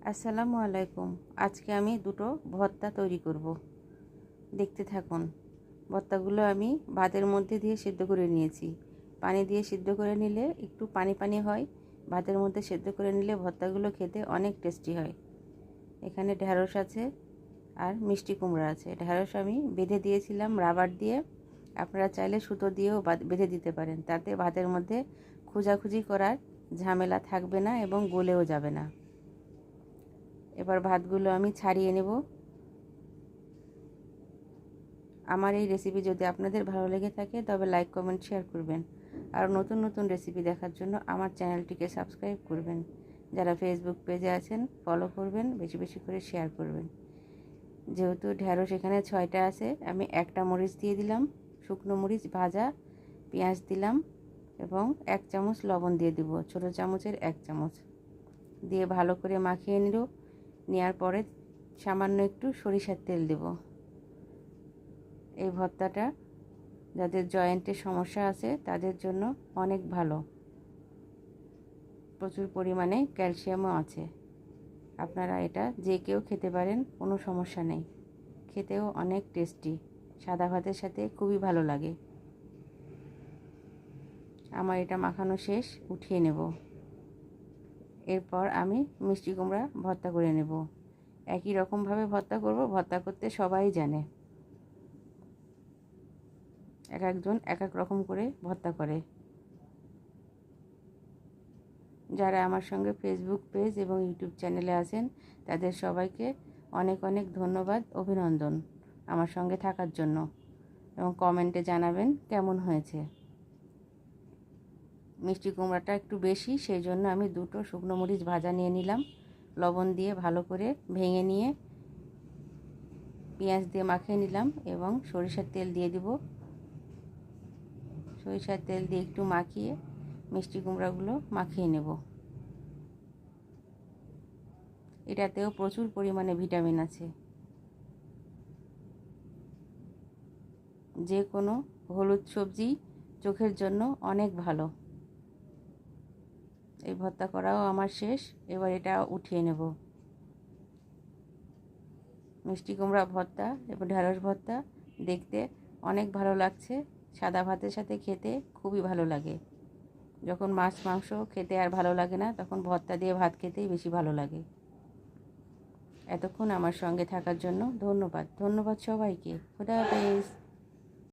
আসসালামু আলাইকুম। আজকে আমি দুটো ভর্তা তৈরি করব। দেখতে থাকুন। ভর্তাগুলো আমি ভাতের মধ্যে দিয়ে সিদ্ধ করে নিয়েছি। পানি দিয়ে সিদ্ধ করে নিলে একটু পানি পানি হয়। ভাতের মধ্যে সিদ্ধ করে নিলে ভর্তাগুলো খেতে অনেক টেস্টি হয়। এখানে ঢ্যাঁড়স আছে আর মিষ্টি কুমড়া আছে। ঢ্যাঁড়স আমি বেঁধে দিয়েছিলাম রাবার দিয়ে। আপনারা চাইলে সুতো দিয়েও বেঁধে দিতে পারেন। তাতে ভাতের মধ্যে খোঁজাখুঁজি করার ঝামেলা থাকবে না এবং গলেও যাবে না। এবার ভাতগুলো আমি ছাড়িয়ে নেব। আমার এই রেসিপি যদি আপনাদের ভালো লেগে থাকে, তবে লাইক কমেন্ট শেয়ার করবেন। আর নতুন নতুন রেসিপি দেখার জন্য আমার চ্যানেলটিকে সাবস্ক্রাইব করবেন। যারা ফেসবুক পেজে আছেন ফলো করবেন, বেশি বেশি করে শেয়ার করবেন। যেহেতু ঢ্যাঁড়স এখানে ছয়টা আছে, আমি একটা মরিচ দিয়ে দিলাম, শুকনো মরিচ ভাজা, পেঁয়াজ দিলাম এবং এক চামচ লবণ দিয়ে দিব, ছোটো চামচের এক চামচ। দিয়ে ভালো করে মাখিয়ে নিল। নেওয়ার পরে সামান্য একটু সরিষার তেল দেব। এই ভর্তাটা যাদের জয়েন্টের সমস্যা আছে, তাদের জন্য অনেক ভালো। প্রচুর পরিমাণে ক্যালসিয়ামও আছে। আপনারা এটা যে কেউ খেতে পারেন, কোনো সমস্যা নেই। খেতেও অনেক টেস্টি। সাদা ভাতের সাথে খুবই ভালো লাগে। আমার এটা মাখানো শেষ, উঠিয়ে নেব। এরপর আমি মিষ্টি কুমড়া ভর্তা করে নেব। একই রকমভাবে ভর্তা করব, ভর্তা করতে সবাই জানে। এক একজন এক এক রকম করে ভর্তা করে। যারা আমার সঙ্গে ফেসবুক পেজ এবং ইউটিউব চ্যানেলে আছেন, তাদের সবাইকে অনেক অনেক ধন্যবাদ, অভিনন্দন আমার সঙ্গে থাকার জন্য। এবং কমেন্টে জানাবেন কেমন হয়েছে। মিষ্টি কুমড়াটা একটু বেশি, সেই জন্য আমি দুটো শুকনো মরিচ ভাজা নিয়ে নিলাম। লবণ দিয়ে ভালো করে ভেঙে নিয়ে পেঁয়াজ দিয়ে মাখিয়ে নিলাম এবং সরিষার তেল দিয়ে দিব। সরিষার তেল দিয়ে একটু মাখিয়ে মিষ্টি কুমড়াগুলো মাখিয়ে নেব। এটাতেও প্রচুর পরিমাণে ভিটামিন আছে। যে কোনো হলুদ সবজি চোখের জন্য অনেক ভালো। এই ভর্তা করাও আমার শেষ। এবার এটা উঠিয়ে নেব। মিষ্টি কুমড়া ভর্তা এবং ঢেঁড়স ভর্তা। দেখতে অনেক ভালো লাগছে। সাদা ভাতের সাথে খেতে খুবই ভালো লাগে। যখন মাছ, মাংস খেতে আর ভালো লাগে না, তখন ভর্তা দিয়ে ভাত খেতেই বেশি ভালো লাগে। এতক্ষণ আমার সঙ্গে থাকার জন্য ধন্যবাদ। ধন্যবাদ সবাইকে। খুদা হাফেজ।